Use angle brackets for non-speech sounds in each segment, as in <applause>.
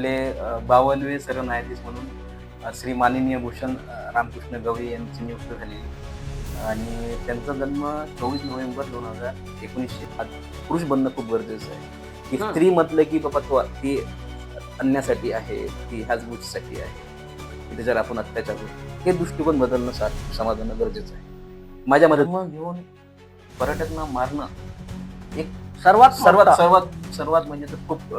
आपले बावनवे सरन्यायाधीश म्हणून श्री माननीय भूषण रामकृष्ण गवई यांची नियुक्ती झाली आणि त्यांचा जन्म चोवीस नोव्हेंबर दोन हजार एकोणीसशे पुरुष बनणं खूप गरजेचं आहे की. स्त्री म्हटलं की बाबा तो ती अन्यासाठी आहे ती ह्याच गोष्टीसाठी आहे की त्याच्यावर आपण अत्याचार करू हे दृष्टिकोन बदलणं सा समाजानं गरजेचं आहे माझ्या मदत मग घेऊन पर्यटकांना मारणं एक सर्वात सर्वात. सर्वात सर्वात म्हणजे तर खूप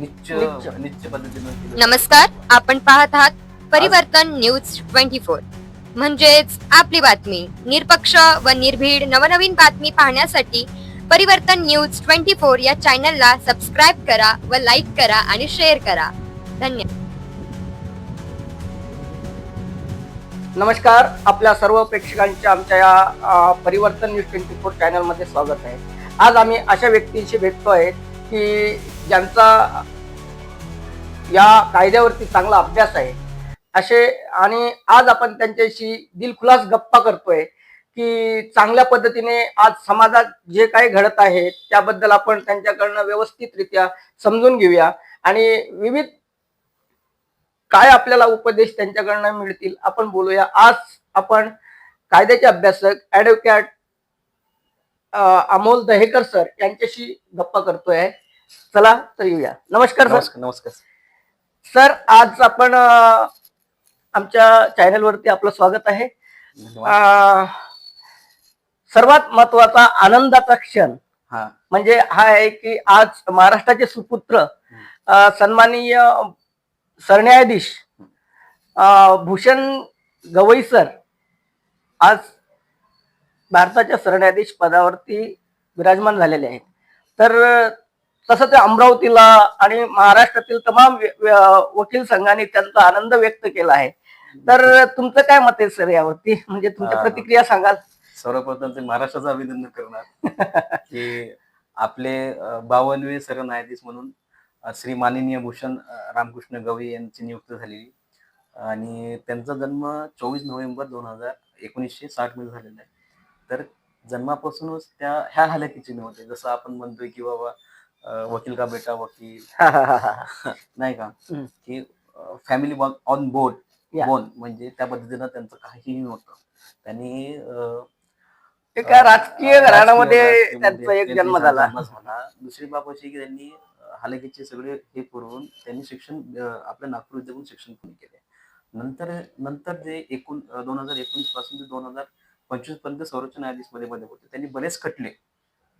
निश्च निश्च. निश्च पद्धतीनं केलं. नमस्कार आपण पाहत आहात परिवर्तन न्यूज ट्वेंटी फोर म्हणजेच आपली बातमी निरपक्ष व निर्भीड नवनवीन बातमी पाहण्यासाठी परिवर्तन न्यूज ट्वेंटी फोर या चॅनलला सबस्क्राईब करा व लाईक करा आणि शेअर करा धन्यवाद नमस्कार आपल्या सर्व प्रेक्षकांच्या आमच्या या अ, परिवर्तन न्यूज ट्वेंटी फोर चॅनलमध्ये स्वागत आहे आज आम्ही अशा व्यक्तींशी भेटतो आहे की ज्यांचा या कायद्यावरती चांगला अभ्यास आहे. असे आणि आज आपण त्यांच्याशी दिलखुलास गप्पा करतोय की चांगल्या पद्धतीने आज समाजात जे काही घडत आहे त्याबद्दल आपण त्यांच्याकडनं व्यवस्थितरित्या समजून घेऊया आणि विविध काय आपल्याला उपदेश त्यांच्याकडनं मिळतील आपण बोलूया. आज आपण कायद्याचे अभ्यासक ऍडव्होकेट अमोल दहेकर सर यांच्याशी गप्पा करतोय. चला तर येऊया. नमस्कार सर. नमस्कार नमस्कार. सर आज आपण आमच्या चॅनलवरती आपलं स्वागत आहे. सर्वात महत्त्वाचा आनंदाचा क्षण म्हणजे हा आहे की आज महाराष्ट्राचे सुपुत्र सन्माननीय सरन्यायाधीश भूषण गवई सर आज भारताच्या सरन्यायाधीश पदावरती विराजमान झालेले आहेत. तर तसं ते अमरावतीला आणि महाराष्ट्रातील तमाम वकील संघाने त्यांचा आनंद व्यक्त केला आहे. तर तुमचं काय मत आहे सर यावरती? म्हणजे तुमच्या अ, प्रतिक्रिया सांगाल. सर्वप्रथम ते महाराष्ट्राचं अभिनंदन करणार. <laughs> की आपले बावनवे सरन्यायाधीश म्हणून श्री माननीय भूषण रामकृष्ण गवई यांची नियुक्ती झालेली. आणि त्यांचा जन्म चोवीस नोव्हेंबर दोन हजार एकोणीसशे साठमध्ये झालेला आहे. तर जन्मापासूनच त्या ह्या हालतीचे नव्हते जसं आपण म्हणतोय की बाबा अं, वकील का बेटा वकील? <laughs> नाही का? हम्म. की फॅमिली ऑन बोर्ड Yeah. बोन म्हणजे त्या पद्धतीनं त्यांचं काहीही नव्हतं त्यांनी अं, राजकीय राजकीय- घराण्यामध्ये त्यांचा एक त्यांचा जन्म झाला. झाला. दुसरी बाब अशी की त्यांनी हालाकीचे सगळे हे करून त्यांनी शिक्षण अं, आपल्या नागपूर विद्यापीठ शिक्षण पूर्ण केले. नंतर नंतर जे एकूण दोन हजार एकोणीसपासून ते दोन हजार पंचवीसपर्यंत सर्वोच्च न्यायाधीशमध्ये मध्ये होते. त्यांनी बरेच खटले.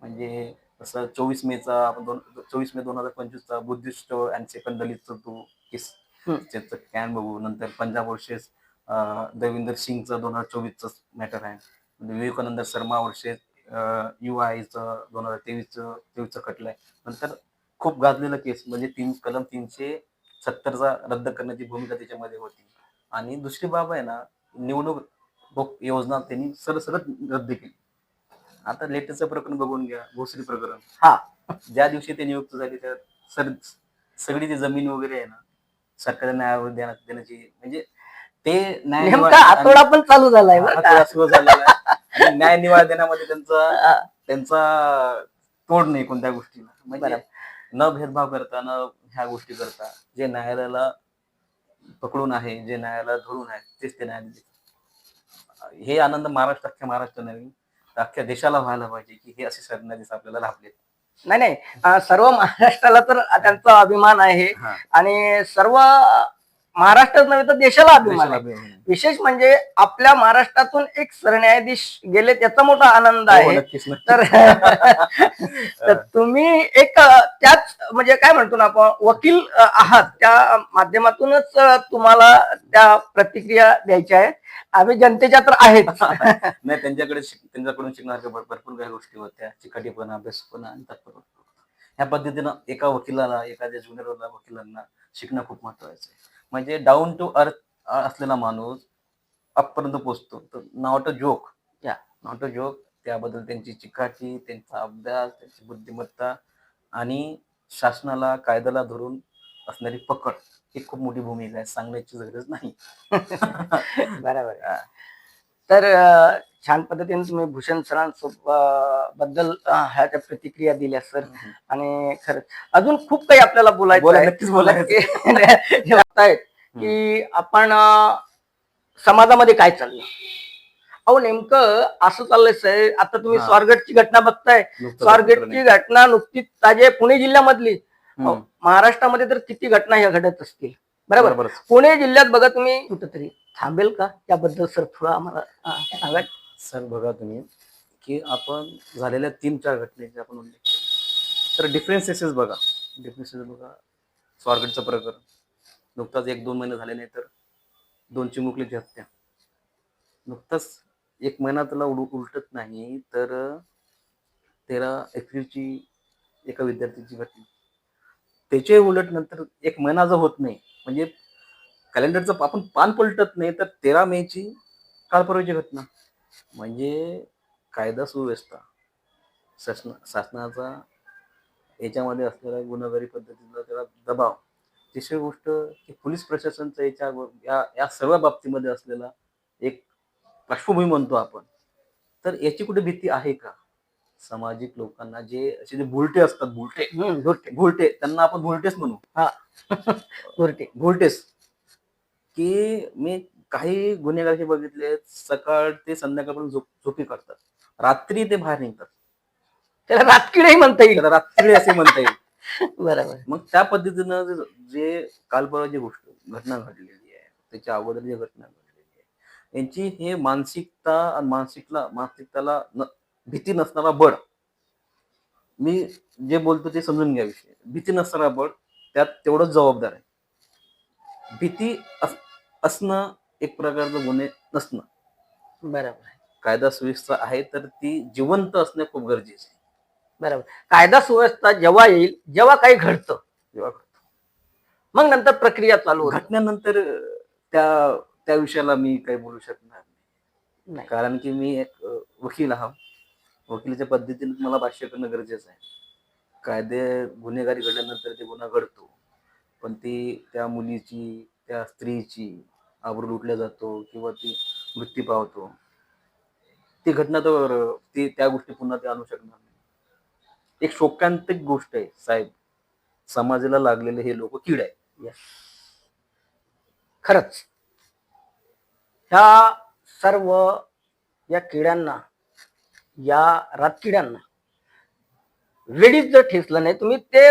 म्हणजे जसं चोवीस मेचा आपण दोन चोवीस मे दोन हजार पंचवीसचा बुद्धिस्ट अँड सेकंड दलितचा तो केस कॅन बघू. नंतर पंजाब वर्सेस देविंदर सिंगचा दोन हजार चोवीसचा मॅटर आहे. म्हणजे विवेकानंद शर्मा वर्षे यू आयचं दोन हजार तेवीसचं तेवीसचं खटलं आहे. नंतर खूप गाजलेलं केस म्हणजे तीन कलम तीनशे सत्तरचा रद्द करण्याची भूमिका त्याच्यामध्ये होती. आणि दुसरी बाब आहे ना निवडणूक योजना त्यांनी सरळ रद्द केली. आता लेटेस्टचं प्रकरण बघून घ्या भोसरी प्रकरण हा. ज्या दिवशी ते नियुक्त झाले त्या सर सगळी जी जमीन वगैरे आहे ना सरकारच्या न्यायावर देण्यात देण्याची म्हणजे ते न्याय नेमका आठवडा पण चालू झालाय बरं का? थोडा सुरू झालेला आहे. आणि न्याय निवाडा देण्यामध्ये त्यांचा हा, त्यांचा तोड नाही कोणत्या गोष्टीला म्हणजे. न भेदभाव करता न ह्या गोष्टी करता जे न्यायालयाला पकडून आहे जे न्यायालयाला धरून आहे तेच ते न्यायालय. हे आनंद महाराष्ट्र अख्ख्या महाराष्ट्र तर अख्ख्या देशाला व्हायला पाहिजे की हे असे सरन्यायाधीश आपल्याला लाभले नाही नाही. अं, सर्व महाराष्ट्राला तर त्यांचा अभिमान आहे आणि सर्व महाराष्ट्रात नव्हे तर देशाला अभिमान आहे. विशेष म्हणजे आपल्या महाराष्ट्रातून एक सरन्यायाधीश गेले त्याचा मोठा आनंद हो, आहे. <laughs> तर तुम्ही एक त्याच म्हणजे काय म्हणतो ना आपण वकील आहात. त्या माध्यमातूनच तुम्हाला त्या प्रतिक्रिया द्यायच्या आहेत. आम्ही जनतेच्या तर आहेत <laughs> नाही त्यांच्याकडे त्यांच्याकडून शिकण्यासारख्या भर- भरपूर काही गोष्टी होत्या. चिकाटीपणा अभ्यासपणा आणि तत्पर ह्या पद्धतीनं एका वकिलाला एखाद्या ज्युनियर वकिलांना शिकणं खूप महत्वाचं आहे. म्हणजे डाऊन टू अर्थ असलेला माणूस अपर्यंत पोहोचतो तर not a joke Yeah. Not a joke त्याबद्दल त्यांची चिकाटी त्यांचा अभ्यास त्यांची बुद्धिमत्ता आणि शासनाला कायद्याला धरून असणारी पकड ही खूप मोठी भूमिका आहे. सांगण्याची गरज नाही. <laughs> बरोबर. <laughs> तर छान पद्धतीने तुम्ही भूषण सरांसोबत बद्दल ह्याच्या प्रतिक्रिया दिल्या सर. आणि खरंच अजून खूप काही आपल्याला बोलायचं बोलायचं. <laughs> की आपण समाजामध्ये काय चाललं अहो नेमकं असं चाललंय सर. आता तुम्ही. स्वारगेटची घटना बघताय. स्वारगेटची घटना नुकतीच ताजे पुणे जिल्ह्यामधली. महाराष्ट्रामध्ये तर किती घटना ह्या घडत असतील. बरोबर? पुणे जिल्ह्यात बघा तुम्ही कुठंतरी. थांबेल का? त्याबद्दल सर थोडं आम्हाला सांगा सर बघा तुम्ही की आपण झालेल्या तीन चार घटनेचे आपण उल्लेख केला. तर डिफरन्सेसेस बघा. डिफरन्सेस बघा. स्वारगडचं प्रकरण. नुकताच एक दोन महिने झाले नाही तर दोन चिमुकलीची हत्या. नुकताच एक महिना त्याला उल उलटत नाही तर तेरा एप्रिलची एका विद्यार्थ्याची घटना. त्याचे उलट नंतर एक महिना जर होत नाही म्हणजे कॅलेंडरचं आपण पान पलटत नाही तर तेरा मेची कालपर्वाची घटना. म्हणजे कायदा सुव्यवस्था शासन शासनाचा याच्यामध्ये असलेला गुन्हेगारी पद्धतीचा त्याला दबाव. तिसरी गोष्ट की पोलीस प्रशासनचा याच्या या या सर्व बाबतीमध्ये असलेला एक पार्श्वभूमी म्हणतो आपण. तर याची कुठे भीती आहे का? सामाजिक लोकांना जे असे जे भुलटे असतात भुलटे हम्म, घोरटे भुलटे त्यांना आपण भुलटेच म्हणू. घोरटे <laughs> व्होल्टेज की मी काही गुन्हेगार बघितले सकाळ ते संध्याकाळपर्यंत झोप झोपी करतात. रात्री ते बाहेर निघतात. त्याला रातकिडही म्हणता येईल. रात्री असे म्हणता येईल. <laughs> बरोबर. मग त्या पद्धतीनं जे- जे काल परवा जी गोष्ट घटना घडलेली आहे त्याच्या अगोदर जी घटना घडलेली आहे यांची हे मानसिकता आणि मानसिकला मानसिकताला भीती नसणारा बळ मी जे बोलतो ते समजून घ्या विषय. भीती नसणारा बळ त्यात तेवढंच जबाबदार आहे. भीती अस- असणं एक प्रकारचं गुन्हे नसणं. बरोबर कायदा सुव्यवस्था आहे तर ती जिवंत असणं खूप गरजेचं आहे. बरोबर. कायदा सुव्यवस्था जेव्हा येईल जेव्हा काही घडतं जेव्हा मग नंतर प्रक्रिया चालू होते. घटनेनंतर त्या त्या विषयाला मी काही बोलू शकणार नाही. नाही. कारण की मी एक अं, वकील आहो वकिलीच्या पद्धतीने मला भाष्य करणं गरजेचं आहे. कायदे गुन्हेगारी घडल्यानंतर ते गुन्हा घडतो. पण ती त्या मुलीची त्या स्त्रीची आबरू लुटल्या जातो किंवा ती मृत्यू पावतो. ती घटना तर ती त्या गोष्टी पुन्हा ते आणू शकणार नाही. एक शोकांतिक गोष्ट आहे साहेब. समाजाला लागलेले हे लोक कीड आहे खरंच. ह्या सर्व या किड्यांना या रातकिड्यांना वेळीच जर ठेचलं नाही तुम्ही ते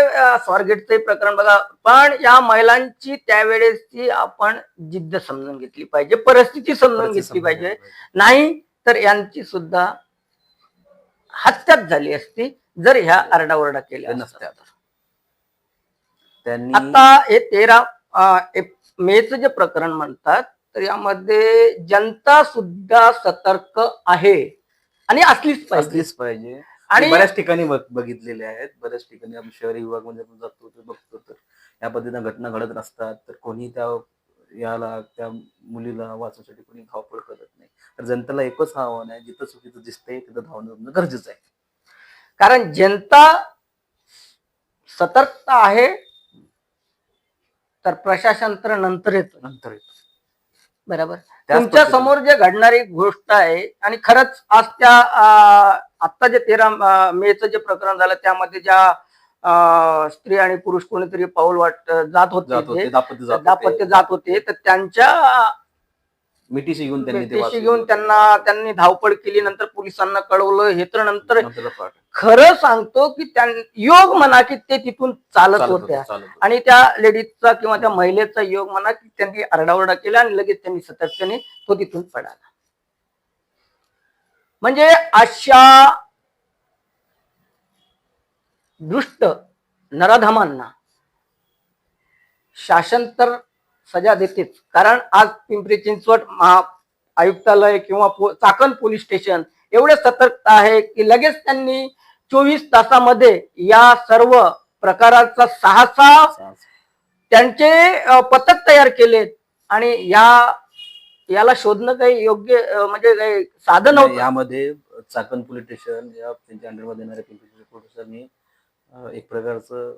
स्वारगेटचे प्रकरण बघा. पण या महिलांची त्यावेळेसची आपण जिद्द समजून घेतली पाहिजे परिस्थिती समजून घेतली पाहिजे. नाही तर यांची सुद्धा हत्याच झाली असती जर ह्या आरडाओरडा केल्या. नसत्या त्यांनी आता हे तेरा मेचं जे प्रकरण म्हणतात तर यामध्ये जनता सुद्धा सतर्क आहे. आणि असलीच पाहिजे. असलीच पाहिजे. आणि बऱ्याच ठिकाणी बघ- बघितलेले आहेत. बऱ्याच ठिकाणी आपण शहरी विभागामध्ये आपण जातो तर बघतो तर या पद्धतीनं घटना घडत असतात तर कोणी त्या याला त्या मुलीला वाचवण्यासाठी कोणी धावपळ करत नाही. तर जनतेला एकच आव्हान आहे जिथं चुकीचं दिसतंय तिथं धावणं गरजेचं आहे. कारण जनता सतर्कता आहे तर प्रशासन तर नंतर येतो. नंतर येतो. बरोबर? तुमच्यासमोर जे घडणारी गोष्ट आहे आणि खरंच आज त्या अं, आता जे तेरा मेचं जे प्रकरण झालं त्यामध्ये ज्या स्त्री आणि पुरुष कोणीतरी पाऊल वाट जात होते जात जे, होते दापत्य जात होते. तर त्यांच्या मिठीशी घेऊन त्यांनी. घेऊन त्यांना त्यांनी धावपळ केली नंतर पोलिसांना कळवलं हे तर नंतर. खरं सांगतो की त्यां योग म्हणा की ते तिथून चालत होत्या. आणि त्या लेडीजचा किंवा त्या महिलेचा योग म्हणा की त्यांनी आरडाओरडा केला आणि लगेच त्यांनी सतर्कतेने तो तिथून पडाला म्हणजे अशा दुष्ट नराधमांना शासन तर सजा देतेच. कारण आज पिंपरी चिंचवड महा आयुक्तालय किंवा पो- चाकण पोलीस स्टेशन एवढे सतर्कता आहे की लगेच त्यांनी चोवीस तासामध्ये या सर्व प्रकाराचा सहा सहा त्यांचे पथक तयार केलेत आणि या याला शोधणं काही योग्य अ, म्हणजे काही साधन नव्हतं यामध्ये चाकण पोलीस स्टेशन या त्यांच्या अंडरमध्ये येणाऱ्या पिंपरी पोलिसांनी एक प्रकारचं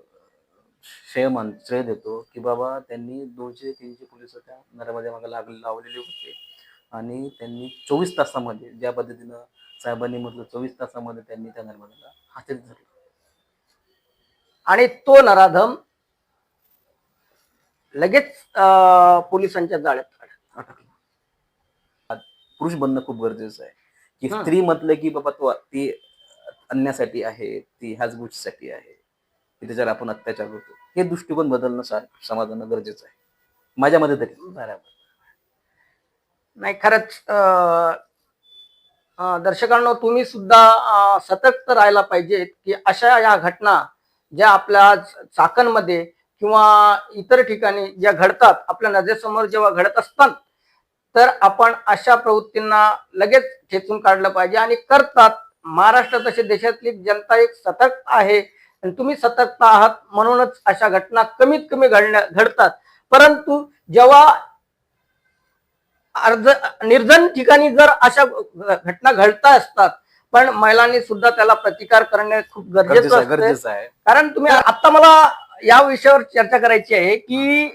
श्रेय मान श्रेय देतो की बाबा त्यांनी दोनशे तीनशे पोलीस त्या नरामध्ये मागे लागले लावलेले होते. आणि त्यांनी चोवीस तासामध्ये ज्या पद्धतीनं साहेबांनी म्हटलं चोवीस तासामध्ये त्यांनी त्या नर्मदेला हातात धरलं. आणि तो नराधम लगेच अं, पोलिसांच्या जाळ्यात काढला. पुरुष बनणं खूप गरजेचं आहे. की. स्त्री म्हटलं की बाबा तू ती अन्यासाठी आहे ती ह्याच गोष्टीसाठी आहे की त्याच्यावर आपण अत्याचार करतो. हे दृष्टिकोन बदलणं समाजानं गरजेचं आहे. माझ्या मते तरी. बरोबर. नाही खरंच दर्शकांनो तुम्ही सुद्धा सतर्क राहायला पाहिजेत की अशा या घटना ज्या आपल्या चाकणमध्ये किंवा इतर ठिकाणी ज्या घडतात आपल्या नजरेसमोर जेव्हा घडत असतात तर आपण अशा प्रवृत्तींना लगेच ठेचून काढलं पाहिजे. आणि करतात. महाराष्ट्र तसे देशातली जनता एक सतर्क आहे. आणि तुम्ही सतर्क आहात म्हणूनच अशा घटना कमीत कमी घडण्या घडतात. परंतु जेव्हा अर्ज निर्जन ठिकाणी जर अशा घटना घडता असतात पण महिलांनी सुद्धा त्याला प्रतिकार करणे खूप असतं. गरजेचं आहे. कारण तुम्ही आता मला या विषयावर चर्चा करायची आहे की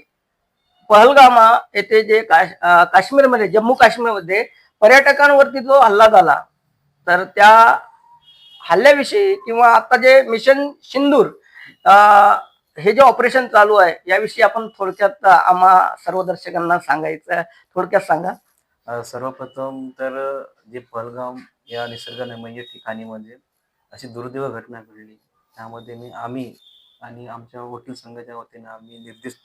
पहलगामा येथे जे काश- काश्मीरमध्ये जम्मू काश्मीरमध्ये पर्यटकांवरती जो हल्ला झाला तर त्या हल्ल्याविषयी किंवा आता जे मिशन सिंदूर हे जे ऑपरेशन चालू आहे याविषयी आपण थोडक्यात आम्हा सर्व दर्शकांना सांगायचं थोडक्यात सांगा. सर्वप्रथम तर जे पहलगाम या निसर्गरम्य ठिकाणी म्हणजे अशी दुर्दैव घटना घडली. त्यामध्ये मी आम्ही आणि आमच्या वकील संघाच्या वतीने आम्ही निर्दिष्ट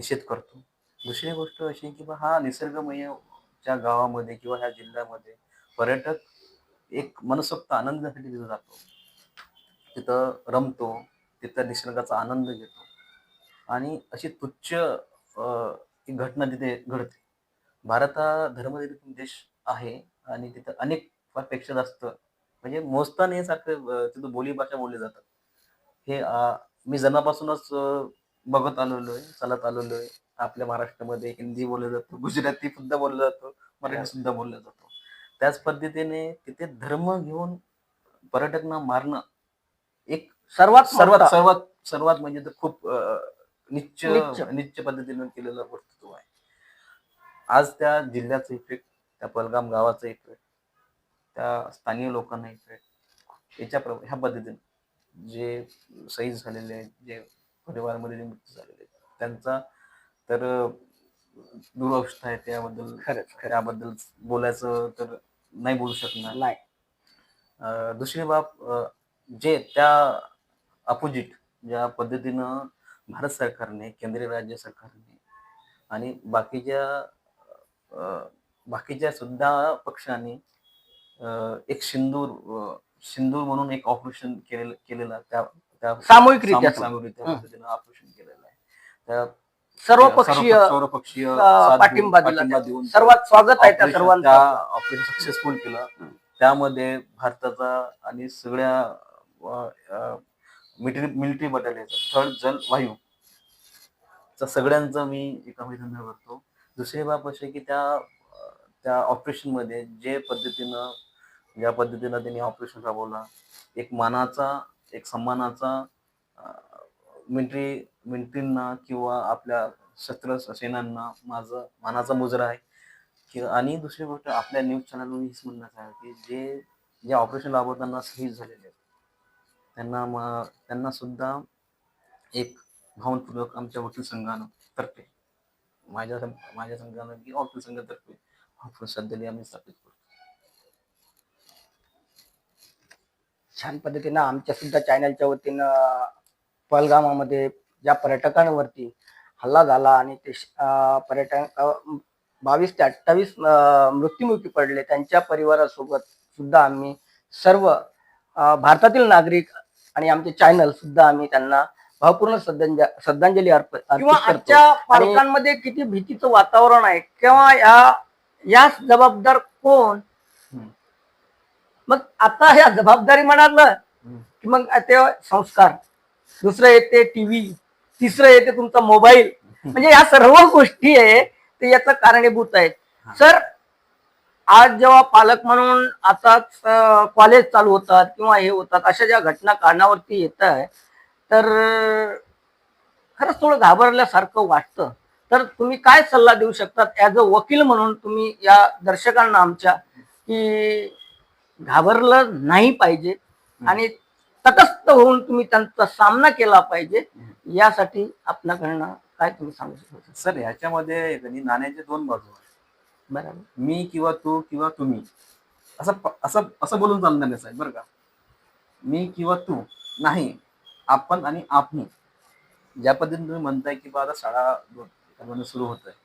निषेध करतो. दुसरी गोष्ट अशी की बा हा निसर्गमयच्या गावामध्ये किंवा ह्या जिल्ह्यामध्ये पर्यटक एक मनसोक्त आनंदासाठी तिथं जातो. तिथं रमतो तिथं निसर्गाचा आनंद घेतो. आणि अशी तुच्छ घटना तिथे घडते. भारत हा धर्मनिरपेक्ष देश आहे आणि तिथं अनेकपेक्षा जास्त म्हणजे मोजता नाही सारखं तिथं बोलीभाषा बोलली जातात. हे मी जन्मापासूनच बघत आलेलो आहे चालत आलेलो आहे आपल्या महाराष्ट्रामध्ये हिंदी बोललं जातं गुजराती सुद्धा बोललं जातं मराठी सुद्धा बोललं जातं. त्याच पद्धतीने तिथे धर्म घेऊन पर्यटकांना मारणं एक सर्वात सर्वात सर्वात सर्वात म्हणजे तर खूप निच्च. निच्च. पद्धतीने केलेलं वक्तव्य आहे. आज त्या जिल्ह्याचा इफेक्ट त्या पलगाम गावाचा इफेक्ट त्या स्थानिक लोकांना इफेक्ट याच्या प्र ह्या पद्धतीने जे शहीद झालेले आहेत जे परिवारामध्ये जे मृत्यू झालेले आहेत त्यांचा तर दुरवस्था आहे त्याबद्दल खरंच खरं त्याबद्दल बोलायचं तर नाही बोलू शकणार. नाही. अं, दुसरी बाब अं, जे त्या अपोजिट ज्या पद्धतीनं भारत सरकारने केंद्रीय राज्य सरकारने आणि बाकीच्या अं, बाकीच्या सुद्धा पक्षांनी अं, एक सिंदूर अं, सिंदूर म्हणून एक ऑपरेशन केलेलं केलेलं त्या सामूहिकरित्या सामू- सामूहिकरित्या. पद्धतीनं ऑपरेशन केलेलं आहे. सर्व- अं, साथ देऊन- पाठिंबा देऊन सर्वात स्वागत आहे त्या त्या ऑपरेशन सक्सेसफुल केलं. त्यामध्ये भारताचा आणि सगळ्या मिलिटरी मिलिटरी बटालियनचा थर्ड जल वायू. सगळ्यांचा मी एका अभिनंदन करतो. दुसरी बाब अशी की त्या त्या ऑपरेशनमध्ये जे पद्धतीनं ज्या पद्धतीनं त्यांनी ऑपरेशन राबवला एक मानाचा एक सन्मानाचा मिलिटरी मिलिटरींना किंवा आपल्या शस्त्र सेनांना माझं मानाचा मुजरा आहे. की आणि दुसरी गोष्ट आपल्या न्यूज चॅनलवर हेच म्हणण्याचं आहे की जे जे ऑपरेशन राबवताना शहीद झालेले आहेत त्यांना म त्यांना सुद्धा एक भावनपूर्वक आमच्या वकील संघानं तर्फे माझ्या सं- माझ्या संघानं की वकील संघातर्फे आपण श्रद्धांजली आम्ही स्थापित करतो. छान पद्धतीनं आमच्या सुद्धा चॅनलच्या वतीनं पहलगामामध्ये ज्या पर्यटकांवरती हल्ला झाला आणि ते पर्यटक बावीस ते अठ्ठावीस मृत्युमुखी पडले त्यांच्या परिवारासोबत सुद्धा आम्ही सर्व भारतातील नागरिक आणि आमचे चॅनल सुद्धा आम्ही त्यांना भावपूर्ण श्रद्धांजली श्रद्धांजली अर्प किंवा. आजच्या पालकांमध्ये किती भीतीचं वातावरण आहे किंवा या यास जबाबदार कोण. मग आता ह्या जबाबदारी म्हणालं. की मग ते संस्कार. दुसरं येते टीव्ही. तिसरं येते तुमचा मोबाईल. म्हणजे या सर्व गोष्टी आहे ते याचं कारणीभूत आहेत. सर आज जेव्हा पालक म्हणून आताच कॉलेज चालू होतात किंवा हे होतात अशा ज्या घटना कानावरती येत आहे तर खरंच थोडं घाबरल्यासारखं वाटतं. तर तुम्ही काय सल्ला देऊ शकतात ऍज अ वकील म्हणून तुम्ही या दर्शकांना आमच्या की घाबरलं नाही पाहिजे. आणि तटस्थ होऊन तुम्ही त्यांचा सामना केला पाहिजे यासाठी आपल्याकडनं काय तुम्ही सांगू शकता? सर ह्याच्यामध्ये त्यांनी नाण्याचे दोन बाजू आहेत. बरोबर. मी किंवा तू किंवा तुम्ही. असं असं असं बोलून चालणार नाही साहेब बरं का? मी किंवा तू नाही आपण आणि आपण ज्या पद्धतीने तुम्ही म्हणताय की बा आता शाळा सुरू होत आहे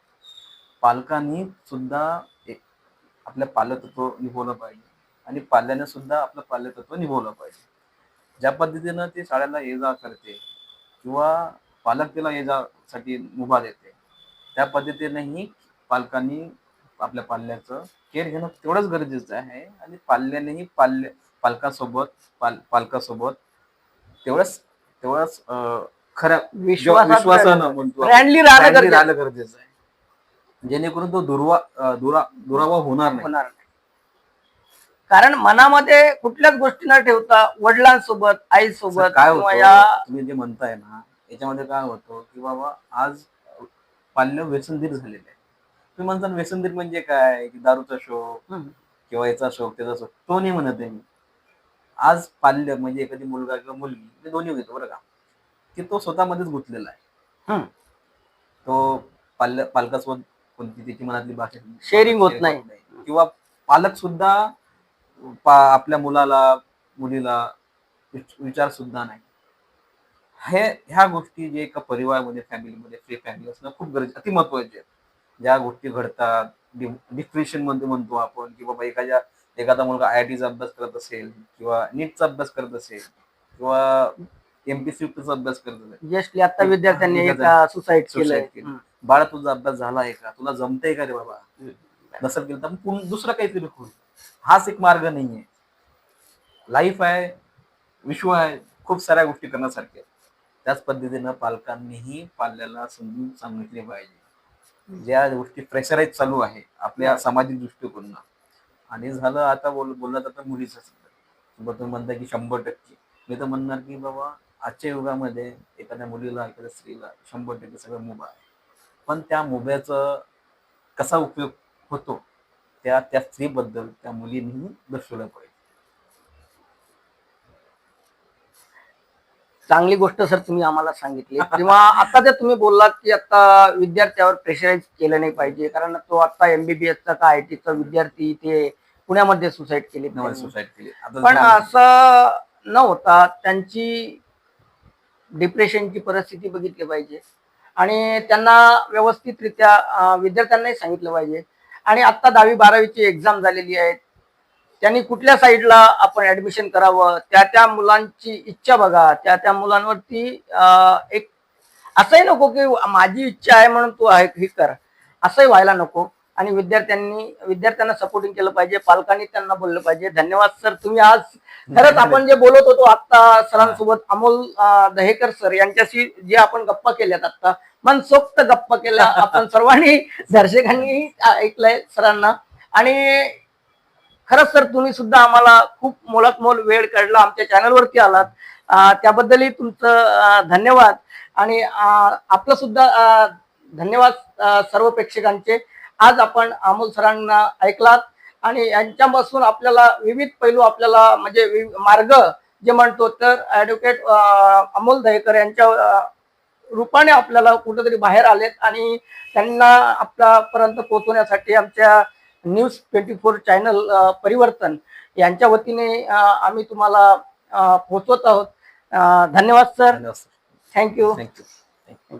पालकांनी सुद्धा एक आपलं पालकत्व निभवलं पाहिजे. आणि पाल्याने सुद्धा आपलं पाल्यतत्व निभवलं पाहिजे. ज्या पद्धतीनं ती शाळेला ये जा करते किंवा पालक तिला ये जासाठी मुभा देते त्या पद्धतीनेही पालकांनी आपल्या पाल्याचं केअर घेणं तेवढंच गरजेचं आहे आणि पाल्यानेही पाल्य पालकासोबत पाल पालकासोबत तेवढंच तेवढंच खऱ्या विश्वासानं म्हणतो राहणं गरजेचं आहे. जेणेकरून तो दुर्वा दुरा दुरावा होणार नाही. कारण मनामध्ये कुठल्याच गोष्टी न ठेवता वडिलांसोबत आईसोबत काय किंवा होतं या तुम्ही जे म्हणताय ना याच्यामध्ये काय होतं की बाबा आज पाल्य व्यसनधीर झालेलं आहे. तुम्ही म्हणता ना, व्यसनधीर म्हणजे काय? की दारूचा शोक हम्म. किंवा याचा शोक त्याचा शोक. तो नाही म्हणत आहे मी. आज पाल्य म्हणजे एखादी मुलगा किंवा मुलगी मी दोन्ही घेतो बरं का? की तो स्वतःमध्येच गुंतलेला आहे. हम्म. तो पाल्य पालकासोबत कोणती त्याची मनातली भाषा Sharing होत नाही. किंवा पालक सुद्धा आपल्या मुलाला मुलीला विच- विचार सुद्धा नाही. हे ह्या गोष्टी जे एका परिवारामध्ये फॅमिलीमध्ये फ्री फॅमिली असणं खूप गरजे अति महत्त्वाचे आहेत. ज्या गोष्टी घडतात डिप्रेशनमध्ये म्हणतो आपण की बाबा एखाद्या एखादा मुलगा आय आय टीचा अभ्यास करत असेल किंवा नीटचा अभ्यास करत असेल किंवा एमपीसीचा अभ्यास करत असेल. जस्टली आता विद्यार्थ्यांनी सुसाईड केलं. बाळा तुझा अभ्यास झाला आहे का? तुला जमतंय का रे बाबा? नसेल केलं तर दुसरा काहीतरी करू हाच एक मार्ग नाहीये. लाईफ आहे विश्व आहे खूप साऱ्या गोष्टी करण्यासारख्या त्याच पद्धतीनं पालकांनीही पाल्याला समजून सांगितले पाहिजे. ज्या गोष्टी प्रेशराईज चालू आहे आपल्या सामाजिक दृष्टिकोनात आणि झालं आता बोल बोलत आता मुलीचं सुद्धा तुम्ही म्हणता की शंभर टक्के. मी तर म्हणणार की बाबा आजच्या युगामध्ये एखाद्या मुलीला एखाद्या स्त्रीला शंभर टक्के सगळं मोबा आहे. पण त्या मोब्याचं कसा उपयोग होतो? त्या त्या स्त्रीबद्दल त्या मुलींनी दर्शवलं पाहिजे. चांगली गोष्ट सर तुम्ही आम्हाला सांगितली. <laughs> किंवा आता जे तुम्ही बोललात की आता विद्यार्थ्यावर प्रेशराईज केलं नाही पाहिजे कारण तो आता एमबीबीएसचा का आय टीचा विद्यार्थी ते पुण्यामध्ये सुसाईड केले. सुसाईड केली. पण. असं न होता त्यांची डिप्रेशनची परिस्थिती बघितली पाहिजे. आणि त्यांना व्यवस्थितरित्या विद्यार्थ्यांनाही सांगितलं पाहिजे आणि आत्ता दहावी बारावीची एक्झाम झालेली आहे त्यांनी कुठल्या साईडला आपण ऍडमिशन करावं? त्या त्या मुलांची इच्छा बघा. त्या त्या मुलांवरती एक असंही नको की माझी इच्छा आहे म्हणून तू आहे हे कर. असंही व्हायला नको. आणि विद्यार्थ्यांनी विद्यार्थ्यांना सपोर्टिंग केलं पाहिजे पालकांनी त्यांना बोललं पाहिजे. धन्यवाद सर तुम्ही आज खरंच आपण जे बोलत होतो आता सरांसोबत अमोल दहेकर सर यांच्याशी जे आपण गप्पा केल्यात आता मनसोक्त गप्पा केल्या. <laughs> आपण सर्वांनी दर्शकांनी ऐकलंय सरांना. आणि खरंच सर तुम्ही सुद्धा आम्हाला खूप मोलात मोल वेळ काढला आमच्या चॅनलवरती आलात. त्याबद्दलही तुमचं धन्यवाद. आणि आपलं सुद्धा धन्यवाद सर्व प्रेक्षकांचे. आज आपण अमोल सरांना ऐकलात आणि यांच्यापासून आपल्याला विविध पैलू आपल्याला म्हणजे मार्ग जे म्हणतो तर ऍडव्होकेट अमोल दहेकर यांच्या रूपाने आपल्याला कुठेतरी बाहेर आलेत आणि त्यांना आपल्यापर्यंत पोहोचवण्यासाठी आमच्या न्यूज ट्वेंटी फोर चॅनल परिवर्तन यांच्या वतीने आम्ही तुम्हाला पोहोचवत आहोत. धन्यवाद सर. Thank you thank you thank you